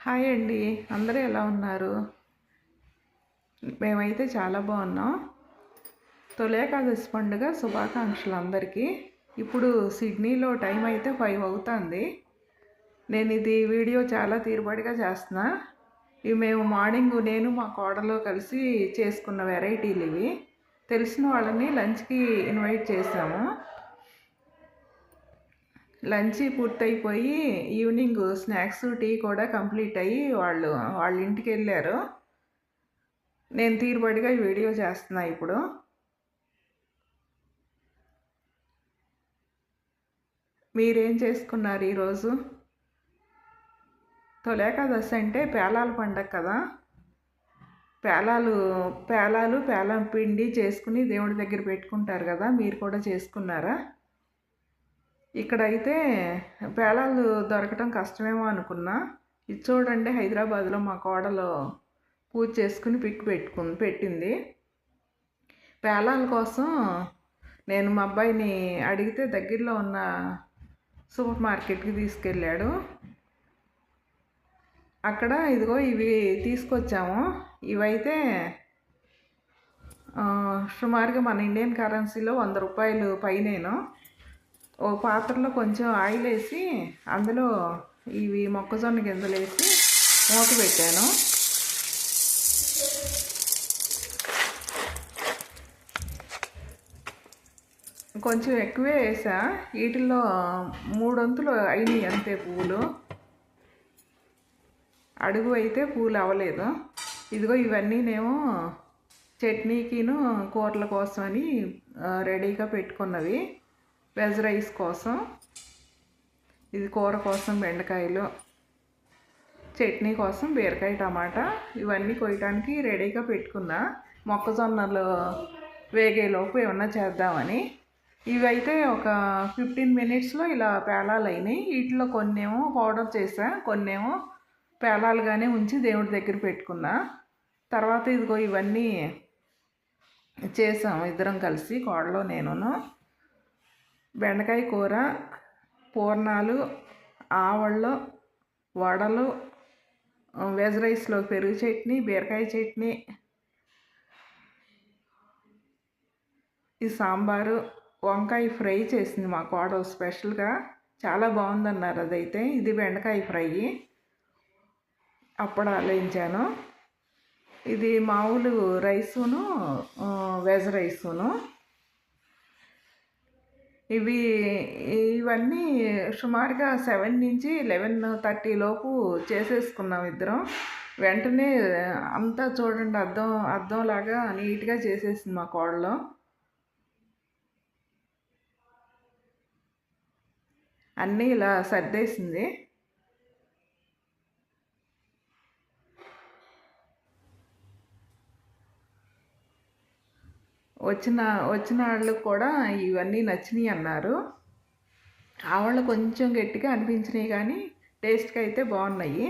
Hi అండి. అందరూ ఎలా ఉన్నారు? మేమైతే చాలా బాగున్నాం. తొలేకాదశి పండుగ శుభాకాంక్షలు అందరికీ. ఇప్పుడు సిడ్నీలో టైం అయితే ఫైవ్ అవుతుంది. నేను ఇది వీడియో చాలా తీరుబడిగా చేస్తున్నా. ఇవి మేము మార్నింగ్ నేను మా కోడలో కలిసి చేసుకున్న వెరైటీలు ఇవి. తెలిసిన వాళ్ళని లంచ్కి ఇన్వైట్ చేసాము లంచ్ పూర్తయిపోయి ఈవినింగ్ స్నాక్స్ టీ కూడా కంప్లీట్ అయ్యి వాళ్ళు వాళ్ళ ఇంటికి వెళ్ళారు. నేను తీరుబడిగా వీడియో చేస్తున్నా ఇప్పుడు. మీరేం చేసుకున్నారు ఈరోజు? తొలేకాదశి అంటే పేలాల పండగ కదా. పేలాలు పేలాలు పేలం పిండి చేసుకుని దేవుడి దగ్గర పెట్టుకుంటారు కదా. మీరు కూడా చేసుకున్నారా? ఇక్కడైతే పేలాలు దొరకటం కష్టమేమో అనుకున్నా. ఇది చూడండి హైదరాబాద్లో మా కోడలు పూజ చేసుకుని పిక్ పెట్టుకుని పెట్టింది. పేలాల కోసం నేను మా అబ్బాయిని అడిగితే దగ్గరలో ఉన్న సూపర్ మార్కెట్కి తీసుకెళ్ళాడు. అక్కడ ఇదిగో ఇవి తీసుకొచ్చాము. ఇవైతే సుమారుగా మన ఇండియన్ కరెన్సీలో వంద రూపాయలు పైనేను. ఓ పాత్రలో కొంచెం ఆయిల్ వేసి అందులో ఇవి మొక్కజొన్న గింజలు వేసి మూత పెట్టాను. కొంచెం ఎక్కువే వేసా. వీటిల్లో మూడొంతులు అయినాయి అంతే పువ్వులు అడుగు అయితే పూలు అవ్వలేదు. ఇదిగో ఇవన్నీనేమో చట్నీకిను కూరల కోసమని రెడీగా పెట్టుకున్నవి. వెజ్ రైస్ కోసం ఇది కూర కోసం బెండకాయలు చట్నీ కోసం బీరకాయ టమాటా ఇవన్నీ కొయ్యడానికి రెడీగా పెట్టుకున్నా. మొక్కజొన్నలు వేగేలోపు ఏమన్నా చేద్దామని. ఇవైతే ఒక ఫిఫ్టీన్ మినిట్స్లో ఇలా పేలాలు అయినాయి వీటిలో కొన్నేమో పౌడర్ చేసా కొన్నేమో పేలాలుగానే ఉంచి దేవుడి దగ్గర పెట్టుకున్నా. తర్వాత ఇదిగో ఇవన్నీ చేసాం ఇద్దరం కలిసి కోడలో నేనును. బెండకాయ కూర పూర్ణాలు ఆవళ్ళు వడలు వెజ్ రైస్లో పెరుగు చట్నీ బీరకాయ చట్నీ ఈ సాంబారు వంకాయ ఫ్రై చేసింది మా కోడలు స్పెషల్గా. చాలా బాగుందన్నారు అదైతే. ఇది బెండకాయ ఫ్రై. అప్పుడు ఆలోచించాను. ఇది మామూలు రైసును వెజ్ రైసును ఇవి ఇవన్నీ సుమారుగా సెవెన్ నుంచి లెవెన్ థర్టీ లోపు చేసేసుకున్నాం ఇద్దరం. వెంటనే అంతా చూడండి అద్దం అద్దంలాగా నీట్గా చేసేసింది మా కోడలో. అన్నీ ఇలా సర్దేసింది. వచ్చిన వచ్చిన వాళ్ళకి కూడా ఇవన్నీ నచ్చినాయి అన్నారు. ఆవాళ్ళు కొంచెం గట్టిగా అనిపించినాయి కానీ టేస్ట్కి అయితే బాగున్నాయి.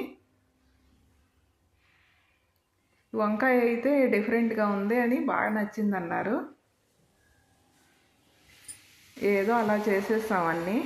వంకాయ అయితే డిఫరెంట్గా ఉంది అని బాగా నచ్చింది అన్నారు. ఏదో అలా చేసేస్తాం అన్నీ.